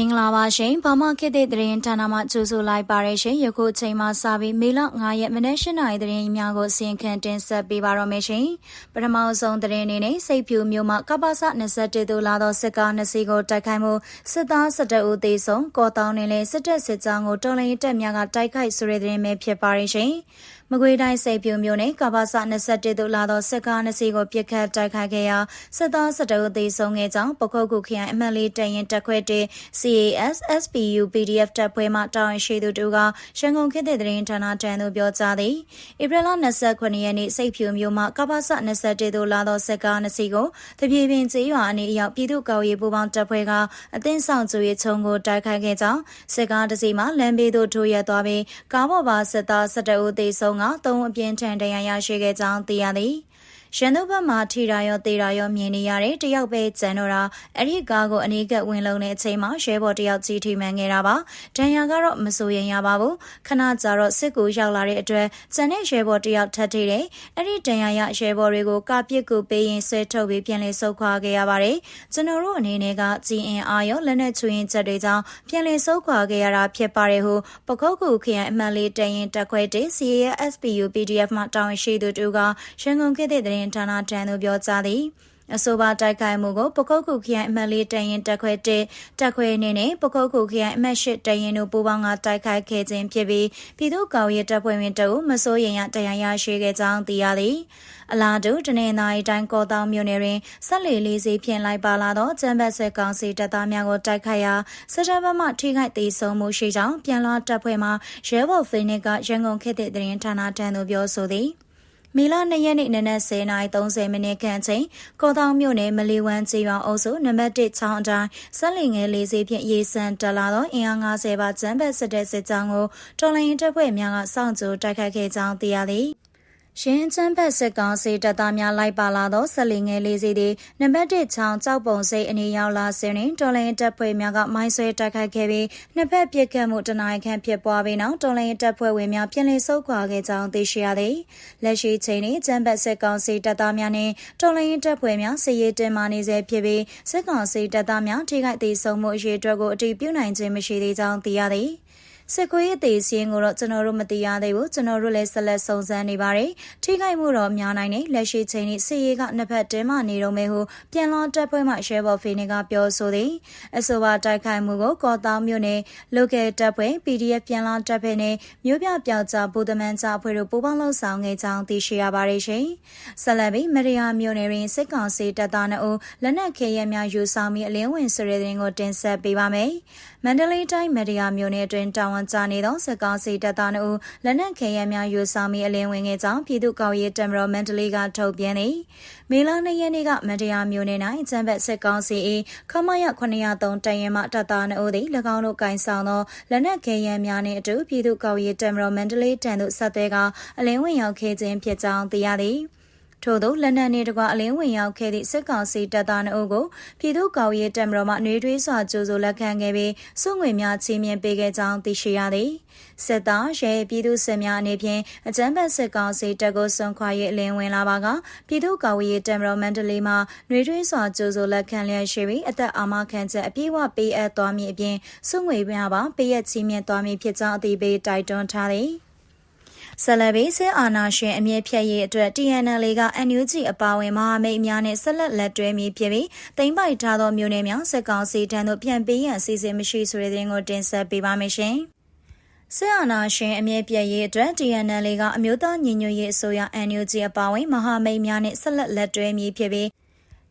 မင်္ဂလာပါရှင်။ဘာမခေတ်တဲ့သတင်းဌာနမှကြိုဆိုလိုက်ပါရရှင်။ယခုချိန်မှစပြီးမေလ9ရက်မနေ့၈နာရီသတင်းများကိုစီရင်ခံတင်ဆက်ပေးပါတော့မယ်ရှင်။ပထမဆုံးသတင်းအနေနဲ့စိတ်ဖြူမျိုးမှကပ္ပစ21သို့လာသောစစ်ကား2စီးကိုတိုက်ခိုက်မှုစစ်သား17ဦးသေဆုံးကော်တောင်းနေလဲစစ်တပ်စစ်ကြောင်းကိုတော်လှန်ရေးတပ်များကတိုက်ခိုက်ဆိုတဲ့သတင်းပဲဖြစ်ပါရရှင်။ မကွေးတိုင်းစိတ်ပြူမျိုးနဲ့ကဘာစ21သို့လာသောစစ်ကား2စီးကိုပြစ်ခတ်တိုက်ခိုက်ခဲ့ရာစစ်သား12ဦးသေဆုံးခဲ့ကြောင်းပခုတ်ကူခရိုင်အမှတ်လေးတရင်တက်ခွဲတဲ့ CAS SPU PDF တပ်ဖွဲ့မှတာဝန်ရှိသူတို့ကရန်ကုန်ခေတ်တဲ့သတင်းဌာနတန်သို့ပြောကြားသည်ဧပြီလ29ရက်နေ့စိတ်ဖြူမျိုးမှကဘာစ21သို့လာသောစစ်ကား2စီးကိုတပြေပင်ကျေးရွာအနီးရောက်ပြည်သူ့ကော်ရေးပူးပေါင်းတပ်ဖွဲ့ကအသင်းဆောင်ကျူရေးချုံကိုတိုက်ခိုက်ခဲ့ကြောင်းစစ်ကားတစ်စီးမှလမ်းဘေးသို့ထိုးရက်သွားပြီးကားပေါ်ပါစစ်သား12ဦးသေဆုံးကသုံးအပြင်းထန်ဒဏ်ရာရရှိခဲ့ကြောင်းသိရသည်။ ရန်သူဘက်မှထိတာရောတေတာရောမြင်နေရတဲ့တယောက်ပဲကျန်တော့တာအဲ့ဒီကားကိုအနီးကပ်ဝင်လုံးတဲ့အချိန်မှာရဲဘော်တယောက်ကြီးထိမှန်ခဲ့တာပါဒဏ်ရာကတော့မစိုးရင်ရပါဘူးခဏကြာတော့စစ်ကူရောက်လာတဲ့အတွက်ကျန်တဲ့ရဲဘော်တယောက်ထပ်ထိတယ်အဲ့ဒီဒဏ်ရာရရဲဘော်တွေကိုကာပစ်ကူပေးရင်ဆွဲထုတ်ပြီးပြန်လည်ဆုတ်ခွာခဲ့ရပါတယ်ကျွန်တော်တို့အနေနဲ့ကကြည်အင်အားရောလက်နက်ချွေရင်ချက်တွေကြောင့်ပြန်လည်ဆုတ်ခွာခဲ့ရတာဖြစ်ပါတယ်ဟုပခုတ်ကူခရိုင်အမှတ်လေးတရင်တက်ခွဲတဲ့ CA SPU PDF မှတာဝန်ရှိသူတို့ကရန်ကုန်ခေတ်တဲ့သတင်းဌာနတန်သို့ပြောကြားသည်အဆိုပါတိုက်ခိုက်မှုကိုပကုတ်ခုခရိုင်အမှတ်လေးတရင်တက်ခွဲတစ်တက်ခွဲနေနဲ့ပကုတ်ခုခရိုင်အမှတ်၈တရင်တို့ပူးပေါင်းကတိုက်ခိုက်ခဲ့ခြင်းဖြစ်ပြီးပြည်သူ့ကောင်ရေးတပ်ဖွဲ့ဝင်တအုပ်မစိုးရင်ရတရားရရှိခဲ့ကြောင်းသိရသည်အလားတူတနင်္သာရီတိုင်းကောတောင်မြို့နယ်တွင်ဆက်လီလေးစီဖြင့်လိုက်ပါလာသောကျန်းဘတ်ဆက်ကောင်စီတပ်သားများကိုတိုက်ခိုက်ရာစစ်တပ်ဘက်မှထိခိုက်သေးဆုံးမှုရှိကြောင်းပြန်လာတပ်ဖွဲ့မှရဲဘော်ဖိနစ်ကရန်ကုန်ခေတ်သစ်သတင်းဌာနထံသို့ပြောဆိုသည်။ မေလ2ရက်နေ့နနက်10:30မိနစ်ခန့်ချိန်ကောတောင်မြို့နယ်မလီဝမ်ကျေးရွာအုပ်စုနံပါတ်1ချောင်းအတိုင်းဆက်လင်ငယ်လေးစီဖြင့်ရေစံတက်လာသောအင်အား90ပါကျန်းဘက်စစ်တဲ့စစ်ကြောင်းကိုတော်လိုင်းတပ်ဖွဲ့များကစောင့်ကြိုတိုက်ခတ်ခဲ့ကြောင်းသိရသည် ရှင်းချမ်းဘက်စစ်ကောင်စီတပ်သားများလိုက်ပါလာသောဆက်လီငယ်လေးစီသည်နံပါတ်1ချောင်းကြောက်ပုံစိတ်အနေရောက်လာစဉ်တွင်တော်လိုင်းတပ်ဖွဲ့များကမိုင်းဆွဲတိုက်ခိုက်ခဲ့ပြီးနှစ်ဖက်ပစ်ခတ်မှုတနိုင်ခန့်ဖြစ်ပွားပြီးနောက်တော်လိုင်းတပ်ဖွဲ့ဝင်များပြန်လည်ဆုတ်ခွာခဲ့ကြောင်းသိရှိရသည်လက်ရှိချိန်တွင်ချမ်းဘက်စစ်ကောင်စီတပ်သားများနှင့်တော်လိုင်းတပ်ဖွဲ့များစစ်ရေးတင်မာနေဆဲဖြစ်ပြီးစစ်ကောင်စီတပ်သားများထိခိုက်သေးဆုံးမှုအရေးအတွက်ကိုအတည်ပြုနိုင်ခြင်းမရှိသေးကြောင်းသိရသည် စစ်ခွေးအသေးစင်းကိုတော့ကျွန်တော်တို့မသိရသေးဘူးကျွန်တော်တို့လည်းဆက်လက်စုံစမ်းနေပါတယ်ထိခိုက်မှုတော့များနိုင်တယ်လက်ရှိချိန်នេះစစ်ရေးကနှစ်ဖက်တင်းမနေတော့မယ်ဟုပြန်လောတပ်ဖွဲ့မှရှဲဘော်ဖေနေကပြောဆိုသည်အဆိုပါတိုက်ခိုက်မှုကိုကော်တောင်မြို့နယ် local တပ်ဖွဲ့ PDF ပြန်လောတပ်ဖွဲ့နဲ့မြို့ပြပြောက်ကြားဗုဒ္ဓမန်ကြားဖွဲ့တို့ပူးပေါင်းလှုပ်ဆောင်ခဲ့ကြောင်းသိရှိရပါတယ်ရှင်ဆက်လက်ပြီးမရိယာမြို့နယ်တွင်စစ်ကောင်စီတပ်သားနှုတ်လက်နက်ခဲယမ်းများယူဆောင်ပြီးအလင်းဝင်ဆိုတဲ့တဲ့ကိုတင်ဆက်ပေးပါမယ်မန္တလေးတိုင်းမရိယာမြို့နယ်တွင်တာဝန်ကျနေသောစစ်ကောင်စီတပ်သားတို့လက်နက်ခဲယမ်းများယူဆောင်ပြီးအလင်းဝင်ခဲ့ကြောင်းပြည်သူ့ကော်ရေးတမတော်မန္တလေးကထုတ်ပြန်သည်မေလ၂ရက်နေ့ကမတရားမျိုးနယ်၌ကျန်းဘက်စစ်ကောင်စီ၏ခမရ903တရင်မှတပ်သားနှုတ်သည်၎င်းတို့ကင်ဆောင်သောလက်နက်ခဲယမ်းများနှင့်အတူပြည်သူ့ကော်ရေးတမတော်မန္တလေးတန်သို့ဆက်သွဲကအလင်းဝင်ရောက်ခဲ့ခြင်းဖြစ်ကြောင်းသိရသည်။ ထို့သောလက်နက်နှင့်တကွအလင်းဝင်ရောက်ခဲ့သည့်စစ်ကောင်စီတပ်သားနှုတ်ကိုပြည်သူ့ကော်ရေးတပ်မတော်မှနှွေးထွေးစွာကြိုးဆိုလက်ခံခဲ့ပြီးစုငွေများချီးမြှင့်ပေးခဲ့ကြောင်းသိရှိရသည်စစ်သားရဲပြည်သူစစ်များအနေဖြင့်အကြမ်းဖက်စစ်ကောင်စီတပ်ကိုစွန့်ခွာ၍အလင်းဝင်လာပါကပြည်သူ့ကော်ရေးတပ်မတော်မန္တလေးမှနှွေးထွေးစွာကြိုးဆိုလက်ခံလျက်ရှိပြီးအသက်အာမခံချက်အပြည့်အဝပေးအပ်သွားမည်အပြင်စုငွေများပါပေးအပ်ချီးမြှင့်သွားမည်ဖြစ်ကြောင်းအသိပေးတိုက်တွန်းထားသည် ဆက်လက်ပြီးစစ်အာဏာရှင်အမြင့်ဖြတ်ရေးအတွက် TNL က NUG အပါအဝင်မဟာမိတ်အများနဲ့ဆက်လက်လက်တွဲမည်ဖြစ်ပြီးတိမ့်ပိုက်ထားသောမျိုးနယ်များစစ်ကောင်စီထံသို့ပြန်ပေးရန်အစီအစဉ်မရှိဆိုတဲ့သတင်းကိုတင်ဆက်ပေးပါမယ်ရှင်။ဆရာနာရှင်အမြင့်ပြည့်ရေးအတွက် TNL ကအမျိုးသားညီညွတ်ရေးအစိုးရ NUG အပါအဝင်မဟာမိတ်များနဲ့ဆက်လက်လက်တွဲမည်ဖြစ်ပြီး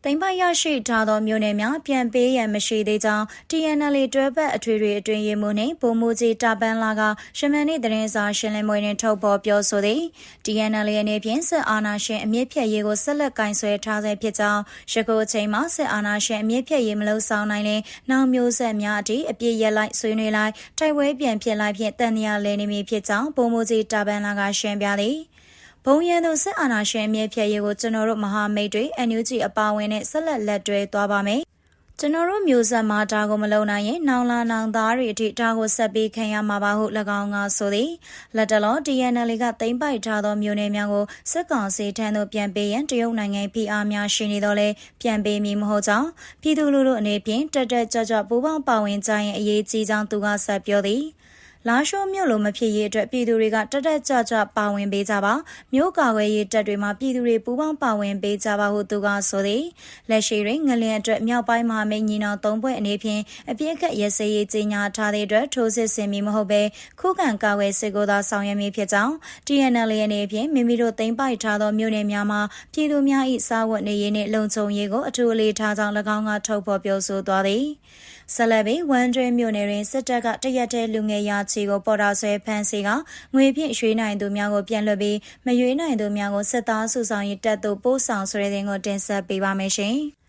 တိမ်ပိုက်ရရှိထားသောမျိုးနယ်များပြန်ပေးရန်မရှိသေးကြောင်း TNL တွဲဘက်အထွေထွေအတွင်းရေးမှူးနှင့်ဗိုလ်မှူးကြီးတာပန်းလာကရှမန်နေ့သတင်းစာရှင်းလင်းပွဲတွင်ထုတ်ဖော်ပြောဆိုသည် TNL အနေဖြင့်စစ်အာဏာရှင်အမြင့်ဖြတ်ရေးကိုဆက်လက်ကင်ဆယ်ထားဆဲဖြစ်ကြောင်းရခိုအချိန်မှာစစ်အာဏာရှင်အမြင့်ဖြတ်ရေးမလို့ဆောင်နိုင်ရင်နောက်မျိုးဆက်များအထိအပြစ်ရက်လိုက်ဆွေးနွေးလိုက်တိုက်ပွဲပြန်ဖြစ်လိုက်ဖြင့်တန်တရားလဲနေမည်ဖြစ်ကြောင်းဗိုလ်မှူးကြီးတာပန်းလာကရှင်းပြသည် ဘုံရန်သူစစ်အာဏာရှင်အမြဲဖြတ်ရေးကိုကျွန်တော်တို့မဟာမိတ်တွေ NUG အပါအဝင်နဲ့ဆက်လက်လက်တွဲသွားပါမယ်။ကျွန်တော်တို့မျိုးဆက်မှာဒါကိုမလုံနိုင်ရင်နောင်လာနောင်သားတွေအထိဒါကိုဆက်ပြီးခံရမှာပါဟု၎င်းကဆိုသည်လက်တလော DNL ကတိမ့်ပိုက်ထားသောမျိုးနယ်များကိုစစ်ကောင်စီထံသို့ပြန်ပေးရန်တရုတ်နိုင်ငံဖိအားများရှိနေတော့လဲပြန်ပေးမည်မဟုတ်ကြောင်းပြည်သူလူထုအနေဖြင့်တက်တက်ကြွကြွပူးပေါင်းပါဝင်ကြရင်အရေးကြီးကြောင်းသူကဆက်ပြောသည် လာရှိုးမြို့လိုမဖြစ်ရေးအတွက်ပြည်သူတွေကတက်တက်ကြွကြွပါဝင်ပေးကြပါမြို့ကာကွယ်ရေးတပ်တွေမှာပြည်သူတွေပူးပေါင်းပါဝင်ပေးကြပါဟုသူကဆိုသည်လက်ရှိတွင်ငလျင်အတွက်မြောက်ပိုင်းမဟာမိတ်ညီနောင်သုံးဖွဲ့အနေဖြင့်အပြည့်အခက်ရစရေးကြီးညာထားတဲ့အတွက်ထိုးစစ်ဆင်မီမဟုတ်ပဲခုခံကာကွယ်စစ်ကိုသာဆောင်ရွက်မည်ဖြစ်ကြောင်း TNL အနေဖြင့်မိမိတို့သိမ်းပိုက်ထားသောမြို့နယ်များမှာပြည်သူများ၏စာဝတ်နေရေးနှင့်လုံခြုံရေးကိုအထူးအလေးထားကြောင်း၎င်းကထုတ်ဖော်ပြောဆိုသွားသည်ဆက်လက်ပြီးဝန်တွဲမြို့နယ်တွင်စစ်တပ်ကတရက်တဲ့လူငယ်ရာချီကိုပေါ်တာဆွဲဖမ်းဆီးကငွေဖြင့်ရွှေနိုင်သူများကိုပြန်လွှတ်ပြီးမရွေးနိုင်သူများကိုစစ်သားစုဆောင်ရေးတပ်သို့ပို့ဆောင်ဆိုတဲ့တင်ကိုတင်ဆက်ပေးပါမယ်ရှင်။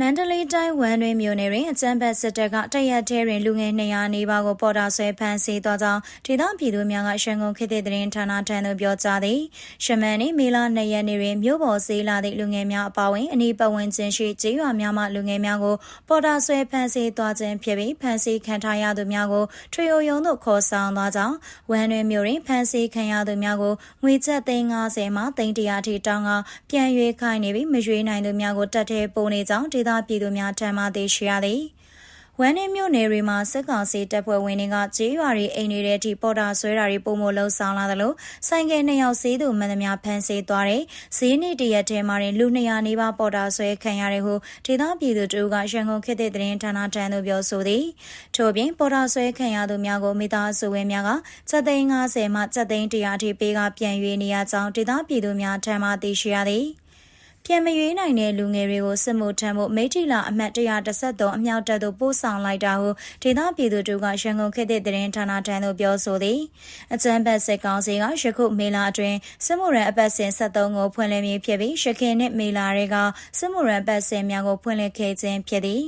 မန္တလေးတိုင်းဝမ်တွင်မြို့နယ်တွင်အကြမ်းဖက်စစ်တပ်ကတရက်ထဲတွင်လူငယ်200နီးပါးကိုပေါ်တာဆွဲဖမ်းဆီးသွားကြောင်းဒေသပြည်သူများကရန်ကုန်ခေတ်သစ်သတင်းဌာနထံသို့ပြောကြားသည်ရှမန်နှင့်မေလ2ရက်နေ့တွင်မြို့ပေါ်စေးလာသည့်လူငယ်များအပါအဝင်အနီးပတ်ဝန်းကျင်ရှိကျေးရွာများမှလူငယ်များကိုပေါ်တာဆွဲဖမ်းဆီးသွားခြင်းဖြစ်ပြီးဖမ်းဆီးခံထားရသူများကိုထွေအိုရုံသို့ခေါ်ဆောင်သွားကြောင်းဝမ်တွင်မြို့တွင်ဖမ်းဆီးခံရသူများကိုငွေကျပ်350မှ300ထိတောင်းကပြန်ရွေးခိုင်းနေပြီးမရွေးနိုင်သူများကိုတတ်ထဲပို့နေကြောင်းဒေသပြည်သူများထံမှသိရှိရသည်ဝမ်းနေမြို့နယ်တွေမှာစစ်ကောင်စီတပ်ဖွဲ့ဝင်တွေကကြေးရွာတွေအိမ်တွေတဲ့အထိပေါ်တာဆွဲတာတွေပုံမလှုပ်ဆောင်လာသလိုဆိုင်ကယ်နှစ်ယောက်စီးသူမှန်သမျှဖမ်းဆီးသွားတယ်။ဈေးနေ့တရက်ထဲမှာတင်လူ200နီးပါးပေါ်တာဆွဲခံရတယ်ဟုဒေသပြည်သူတို့ကရန်ကုန်ခေတ်သစ်သတင်းဌာနထံသို့ပြောဆိုသည်။ထို့ပြင်ပေါ်တာဆွဲခံရသူများကိုမိသားစုဝင်များကစက်သိန်း50မှစက်သိန်း100အထိပေးကပြန်ရွေးနေရကြောင်းဒေသပြည်သူများထံမှသိရှိရသည်။ ပြန်မရွေးနိုင်တဲ့လူငယ်တွေကိုစစ်မှုထမ်းဖို့မိထီလာအမှတ်133အမြောက်တပ်သို့ပို့ဆောင်လိုက်တာဟုဒေသပြည်သူတို့ကရန်ကုန်ခေတ်သစ်သတင်းဌာနထံသို့ပြောဆိုသည်အကြံပတ်စစ်ကောင်စီကယခုမေလအတွင်းစစ်မှုရန်အပတ်စဉ်73ကိုဖွင့်လှစ်မည်ဖြစ်ပြီးရခင်နှစ်မေလတွေကစစ်မှုရန်ပတ်စဉ်များကိုဖွင့်လှစ်ခဲ့ခြင်းဖြစ်သည်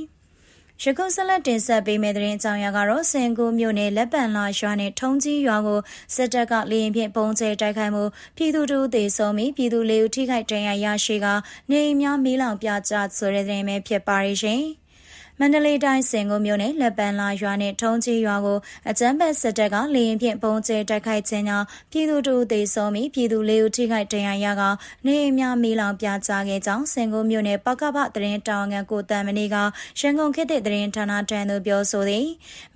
ရခုဆက်လက်တင်ဆက်ပေးမယ့်သတင်းအကြောင်းအရာကတော့စင်ကူမြို့နယ်လက်ပံလာရွာနဲ့ထုံကြီးရွာကိုစစ်တပ်ကလေရင်ဖြင့်ပုံကျဲတိုက်ခိုက်မှုပြည်သူတို့သေဆုံးပြီးပြည်သူလေးဦးထိခိုက်ဒဏ်ရာရရှိကနေအိမ်များမီးလောင်ပြကျဆိုတဲ့သတင်းပဲဖြစ်ပါရဲ့ရှင်။ မန္တလေးတိုင်းစင်ကုန်မြို့နယ်လက်ပံလာရွာနဲ့ထုံးကြီးရွာကိုအကြမ်းဖက်စစ်တပ်ကလေရင်ဖြင့်ပုံကျဲတိုက်ခိုက်ခြင်းကြောင့်ပြည်သူတို့သေဆုံးပြီးပြည်သူလေးဦးထိခိုက်ဒဏ်ရာရကနေအိမ်များမီးလောင်ပြာကျခဲ့ကြောင်းစင်ကုန်မြို့နယ်ပကပသတင်းတောင်ငံကိုတန်မဏီကရန်ကုန်ခေတ်သစ်သတင်းဌာနထံသို့ပြောဆိုသည်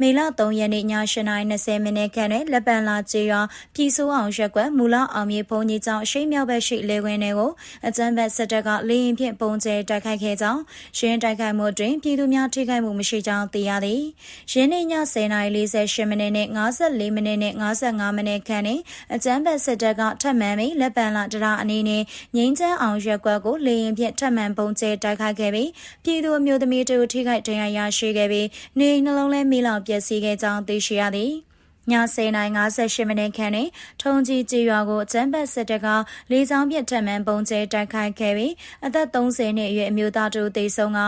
မေလ3ရက်နေ့ည8:20မိနစ်ခန့်တွင်လက်ပံလာကျေးရွာပြည်စိုးအောင်ရက်ကွက်မူလအောင်မြေဘုံကြီးကျောင်းအရှိမြောက်ဘက်ရှိလေခွင်းတွေကိုအကြမ်းဖက်စစ်တပ်ကလေရင်ဖြင့်ပုံကျဲတိုက်ခိုက်ခဲ့ကြောင်းရှင်းတိုက်ခိုက်မှုတွင်ပြည်သူများထိခိုက်မှုမရှိကြောင်းသိရသည်။ယင်းနေ့ည10:48မိနစ်နဲ့54မိနစ်နဲ့55မိနစ်ခန့်တွင်အကြမ်းဖက်စစ်တပ်ကထပ်မံပြီးလက်ပံလာတရာအနေနဲ့ငိမ့်ချမ်းအောင်ရက်ကွက်ကိုလေရင်ဖြင့်ထပ်မံပုံကျဲတိုက်ခိုက်ခဲ့ပြီးပြည်သူအမျိုးသမီးတို့ထိခိုက်ဒဏ်ရာရရှိခဲ့ပြီးနေနှလုံးလဲမိလောင်ပျက်စီးခဲ့ကြောင်းသိရှိရသည်။ည10:58မိနစ်ခန့်တွင်ထုံကြီးကြေးရွာကိုအကြမ်းဖက်စစ်တပ်ကလေးချောင်းပြတ်ထက်မှန်ပုံကျဲတိုက်ခိုက်ခဲ့ပြီးအသက်30နှစ်အရွယ်အမျိုးသားတို့သေဆုံးက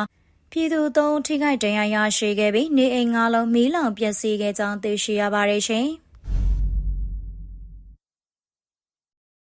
ပြည်သူသုံးထိခိုက်ဒဏ်ရာရရှိခဲ့ပြီးနေအိမ်ငါးလုံးမီးလောင်ပျက်စီးခဲ့ကြောင်းသိရှိရပါတယ်ရှင်။